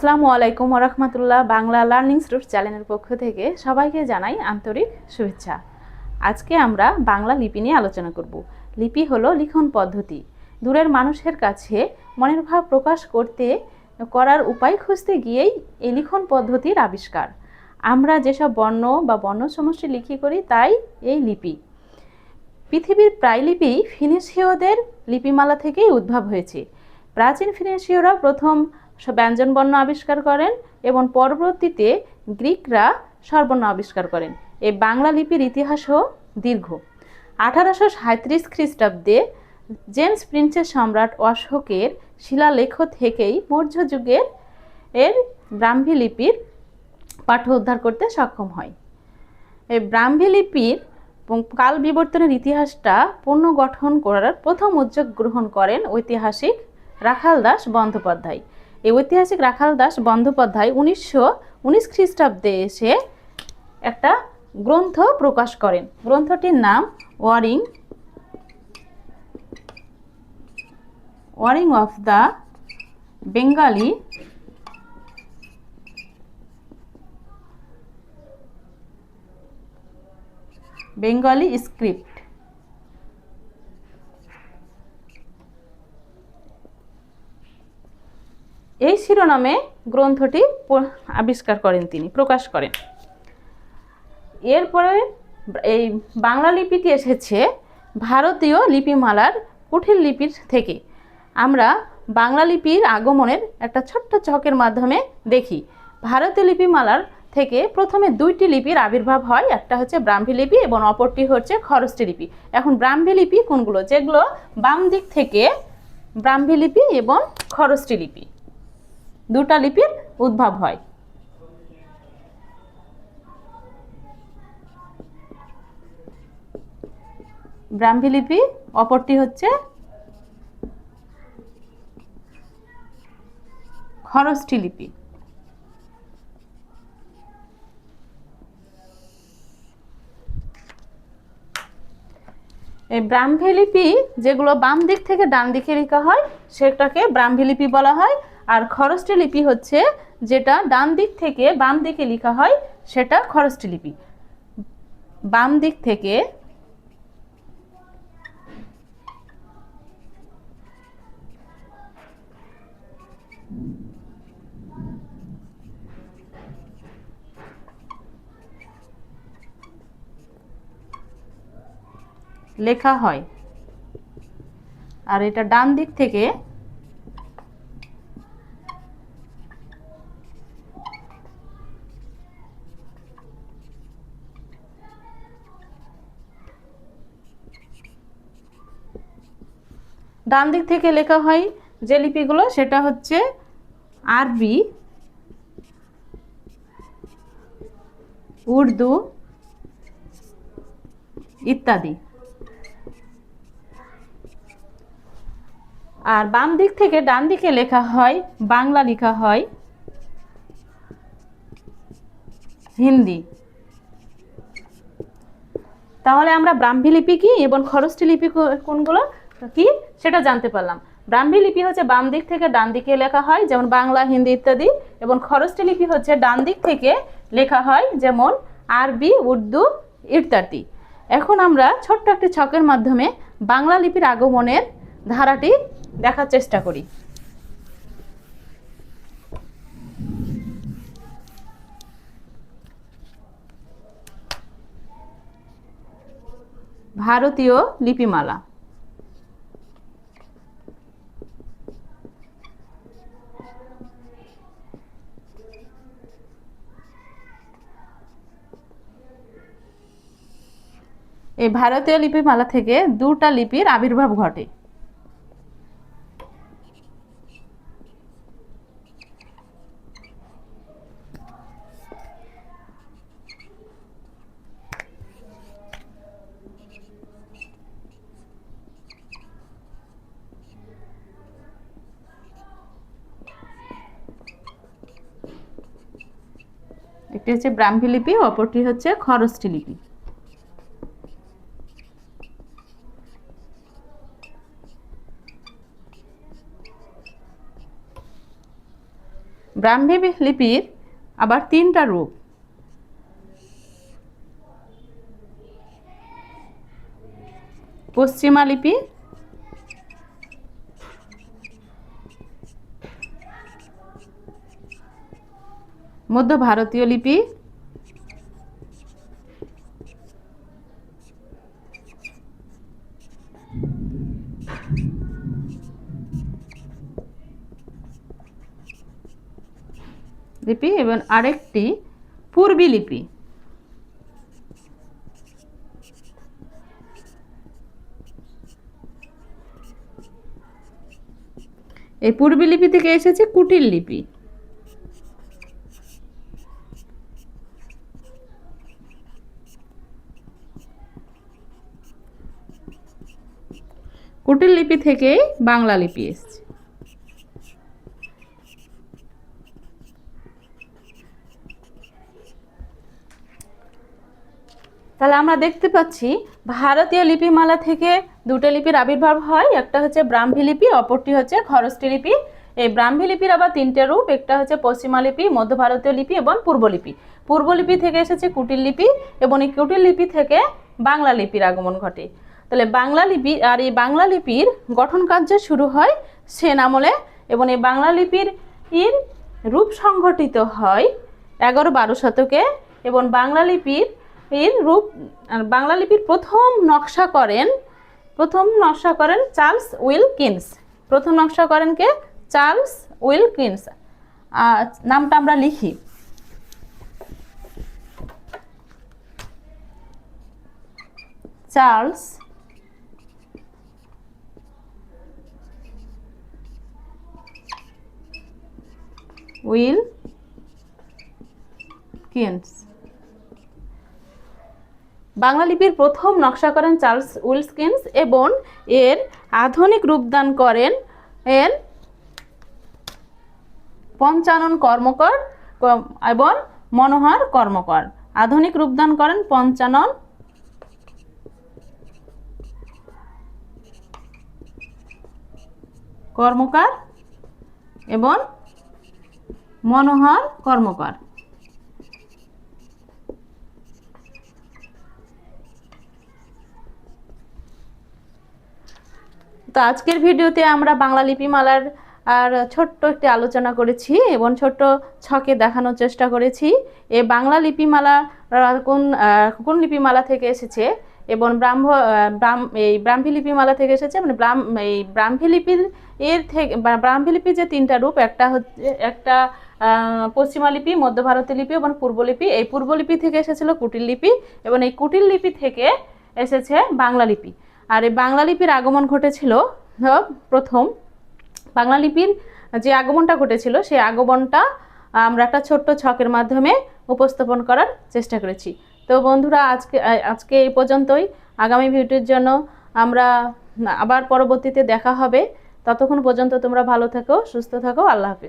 আসসালামু আলাইকুম রহমতুল্লাহ Bangla learning student চ্যানেলের পক্ষ থেকে সবাইকে জানাই আন্তরিক শুভেচ্ছা। আজকে আমরা বাংলা লিপি নিয়ে আলোচনা করব। লিপি হলো লিখন পদ্ধতি। দূরের মানুষের কাছে মনের ভাব প্রকাশ করতে, করার উপায় খুঁজতে গিয়েই এই লিখন পদ্ধতির আবিষ্কার। আমরা যেসব বর্ণ বা বর্ণ সমষ্টি লিখি করি, তাই এই লিপি। পৃথিবীর প্রায় লিপি ফিনিশীয়দের লিপিমালা থেকেই উদ্ভব হয়েছে। প্রাচীন ফিনিশীয়রা প্রথম স- ব্যঞ্জনবর্ণ আবিষ্কার করেন এবং পরবর্তীতে গ্রিকরা স্বরবর্ণ আবিষ্কার করেন। এই বাংলা লিপির ইতিহাসও দীর্ঘ। আঠারোশো সাঁত্রিশ খ্রিস্টাব্দে জেমস প্রিন্সের সম্রাট অশোকের শিলালেখ থেকেই মৌর্য যুগের এর ব্রাহ্মী লিপির পাঠ্য উদ্ধার করতে সক্ষম হয়। এই ব্রাহ্মী লিপির কাল বিবর্তনের ইতিহাসটা পুনর্গঠন করার প্রথম উদ্যোগ গ্রহণ করেন ঐতিহাসিক রাখাল দাস বন্দ্যোপাধ্যায়। এই ঐতিহাসিক রাখাল দাস বন্দ্যোপাধ্যায় উনিশশো উনিশ খ্রিস্টাব্দে এসে একটা গ্রন্থ প্রকাশ করেন। গ্রন্থটির নাম origin origin of the Bengali Bengali script. এই শিরোনামে গ্রন্থটি আবিষ্কার করেন তিনি, প্রকাশ করেন। এরপরে এই বাংলা লিপিটি এসেছে ভারতীয় লিপিমালার কুঠির লিপির থেকে। আমরা বাংলা লিপির আগমনের একটা ছোট্ট চকের মাধ্যমে দেখি। ভারতীয় লিপিমালার থেকে প্রথমে দুইটি লিপির আবির্ভাব হয়, একটা হচ্ছে ব্রাহ্মী লিপি এবং অপরটি হচ্ছে খরষ্টি লিপি। এখন ব্রাহ্মী লিপি কোনগুলো? যেগুলো বাম দিক থেকে ব্রাহ্মী লিপি এবং খরষ্টি লিপি। দুটা লিপির উদ্ভব হয়। ব্রাহ্মী লিপি, অপরটি হচ্ছে খরষ্টি লিপি। এই ব্রাহ্মী লিপি যেগুলো বাম দিক থেকে ডান দিকে লেখা হয়, সেটাকে ব্রাহ্মী লিপি বলা হয়। আর খরষ্টি লিপি হচ্ছে যেটা ডান দিক থেকে বাম দিকে লেখা হয় সেটা খরষ্টি লিপি। বাম দিক থেকে লেখা হয়। আর এটা ডান দিক থেকে ডান দিক থেকে লেখা হয় যে লিপিগুলো, সেটা হচ্ছে আরবি, উর্দু ইত্যাদি। আর বাম দিক থেকে ডান দিকে লেখা হয়, বাংলা লেখা হয়, হিন্দি। তাহলে আমরা ব্রাহ্মী লিপি কি এবং খরষ্টি লিপি কোনগুলো? কি? সেটা জানতে পারলাম। ব্রাহ্মী লিপি হচ্ছে বাম দিক থেকে ডান দিকে লেখা হয়, যেমন বাংলা, হিন্দি ইত্যাদি, এবং খরস্টি লিপি হচ্ছে ডান দিক থেকে লেখা হয়, যেমন আরবি, উর্দু ইত্যাদি। এখন আমরা ছোট্ট একটি ছকের মাধ্যমে বাংলা লিপির আগমনের ধারাটি দেখার চেষ্টা করি। ভারতীয় লিপিমালা। এই ভারতীয় লিপিমালা থেকে দুটা লিপির আবির্ভাব ঘটে। একটি হচ্ছে ব্রাহ্মী লিপি, অপরটি হচ্ছে খরষ্টি লিপি। ব্রাহ্মী লিপির আবার তিনটা রূপ। পশ্চিমা লিপি মধ্য ভারতীয় লিপি লিপি এবং আরেকটি পূর্বী লিপি। এই পূর্বী লিপি থেকে এসেছে কুটিল লিপি। কুটিল লিপি থেকেই বাংলা লিপি এসেছে। তাহলে আমরা দেখতে পাচ্ছি ভারতীয় লিপিমালা থেকে দুটো লিপির আবির্ভাব হয়। একটা হচ্ছে ব্রাহ্মী লিপি, অপরটি হচ্ছে খরষ্টি লিপি। এই ব্রাহ্মী লিপির আবার তিনটে রূপ, একটা হচ্ছে পশ্চিমা লিপি মধ্য ভারতীয় লিপি এবং পূর্ব লিপি। পূর্ব থেকে এসেছে কুটিল লিপি এবং এই কুটিল লিপি থেকে বাংলা লিপির আগমন ঘটে। তাহলে বাংলা লিপি আর এই বাংলা লিপির গঠন কার্য শুরু হয় সেন আমলে এবং এই বাংলা লিপির রূপ সংঘটিত হয় এগারো বারো শতকে এবং বাংলা লিপির এর রূপ বাংলা লিপির প্রথম নকশা করেন, প্রথম নকশা করেন চার্লস উইলকিন্স। প্রথম নকশা করেন কে? Charles Wilkins. নামটা আমরা লিখি। চার্লস উইল কিন্স বাংলা লিপির প্রথম নকশা করেন চার্লস উইলস্কিন্স এবং এর আধুনিক রূপদান করেন এর পঞ্চানন কর্মকর এবং মনোহর কর্মকর। আধুনিক রূপদান করেন পঞ্চানন কর্মকার এবং মনোহর কর্মকার। তো আজকের ভিডিওতে আমরা বাংলা লিপিমালার, আর ছোট্ট একটি আলোচনা করেছি এবং ছোট্ট ছকে দেখানোর চেষ্টা করেছি। এ বাংলা লিপিমালা কোন কোন লিপিমালা থেকে এসেছে? এবং ব্রাহ্ম এই ব্রাহ্মী লিপিমালা থেকে এসেছে মানে ব্রাহ্ম, এই ব্রাহ্মী লিপির এর থেকে ব্রাহ্মী লিপির যে তিনটা রূপ, একটা হচ্ছে, একটা পশ্চিমা লিপি, মধ্য ভারতীয় লিপি এবং পূর্ব লিপি, এই পূর্ব লিপি থেকে এসেছিল কুটিল লিপি এবং এই কুটিল লিপি থেকে এসেছে বাংলা লিপি। আর এই বাংলা লিপির আগমন ঘটেছিল প্রথম। বাংলা লিপির যে আগমনটা ঘটেছিল, সেই আগমনটা আমরা একটা ছোট্ট ছকের মাধ্যমে উপস্থাপন করার চেষ্টা করেছি। তো বন্ধুরা, আজকে আজকে এই পর্যন্তই। আগামী ভিডিওর জন্য আমরা আবার পরবর্তীতে দেখা হবে। ততক্ষণ পর্যন্ত তোমরা ভালো থাকো, সুস্থ থাকো। আল্লাহ হাফিজ।